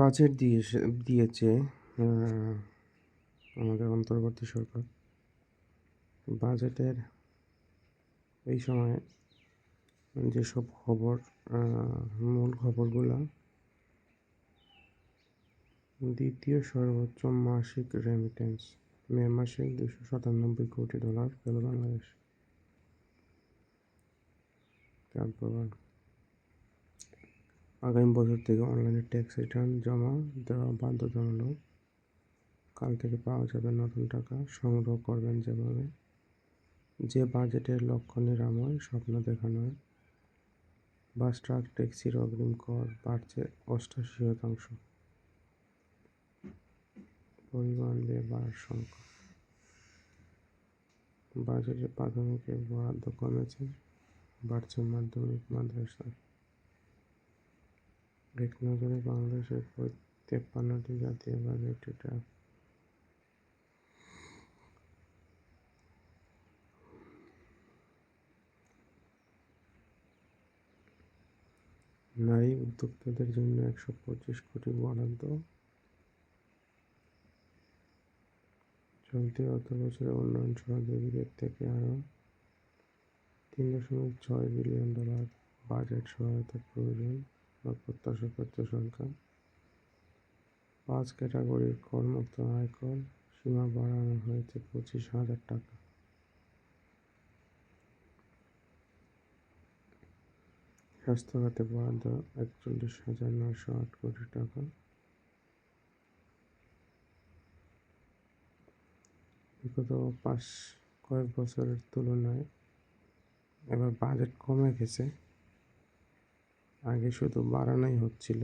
Budget দিয়েছে দিয়েছে আমাদের অন্তর্বর্তী সরকার। বাজেটের এই সময়ে যেসব খবর মূল খবরগুলো, দ্বিতীয় সর্বোচ্চ মাসিক রেমিটেন্স মে মাসে দুশো সাতানব্বই কোটি ডলার পেল বাংলাদেশ। তারপর আগামী বছর থেকে অনলাইনে ট্যাক্স রিটার্ন জমা দেওয়া বাধ্যতামূলক। কাল থেকে পাওয়া যাবে নতুন টাকা। সংগ্রহ করবেন যেভাবে। যে বাজেটের লক্ষ্য নিরাময় স্বপ্ন দেখানো। বাস, ট্রাক ট্যাক্সির অগ্রিম কর বাড়ছে অষ্টাশি শতাংশ। পরিবহন ব্যয় সংখ্যা। বাজেটে প্রাথমিকের বরাদ্দ কমেছে। বাড়ছে মাধ্যমিক, মাদ্রাসা। এক নজরে বাংলাদেশের তেপ্পান্নটি জাতীয় বাজেট এটা নারী উদ্যোক্তাদের জন্য একশো পঁচিশ কোটি বরাদ্দ। চলতি অর্থ বছরে উন্নয়ন সহযোগীদের থেকে আরও তিন দশমিক ছয় বিলিয়ন ডলার বাজেট সহায়তা প্রয়োজন। বা প্রত্যাশা করছে সরকার পাঁচ ক্যাটাগরির করমুক্ত আয়কর সীমা বাড়ানো হয়েছে পঁচিশ হাজার টাকা। স্বাস্থ্য খাতে বরাদ্দ একচল্লিশ হাজার নশো আট কোটি টাকা। বিগত পাঁচ কয়েক বছরের তুলনায় এবার বাজেট কমে গেছে। আগে শুধু বাড়ানোই হচ্ছিল।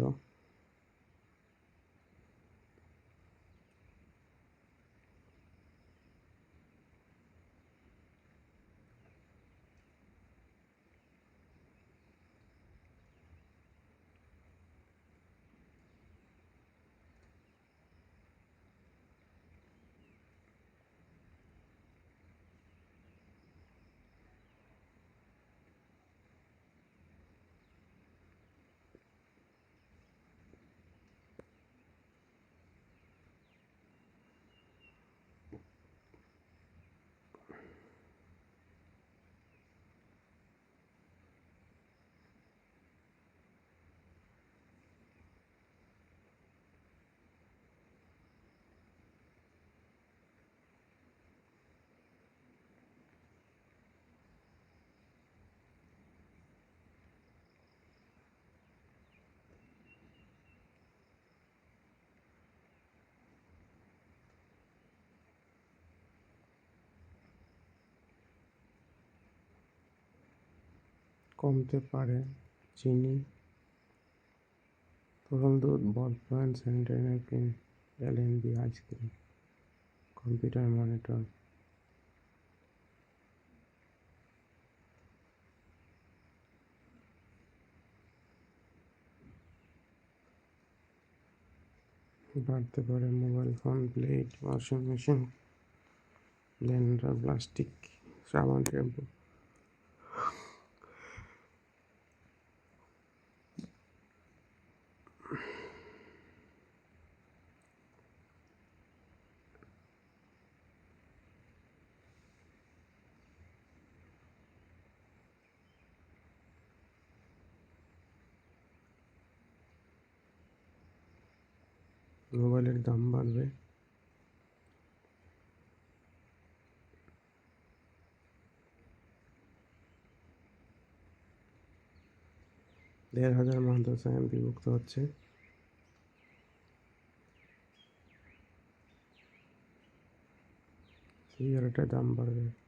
কমতে পারে। চিনি তরল দুধ, ball point sanitary napkin LNB, ice cream, computer monitor. বাড়তে পারে mobile phone, blade, washing machine, blender, plastic, সাবান, শ্যাম্পু। মোবাইলের দাম বাড়বে। দেড় হাজার মাদ্রাসায় বিভক্ত হচ্ছে। সিগারেটের দাম বাড়বে।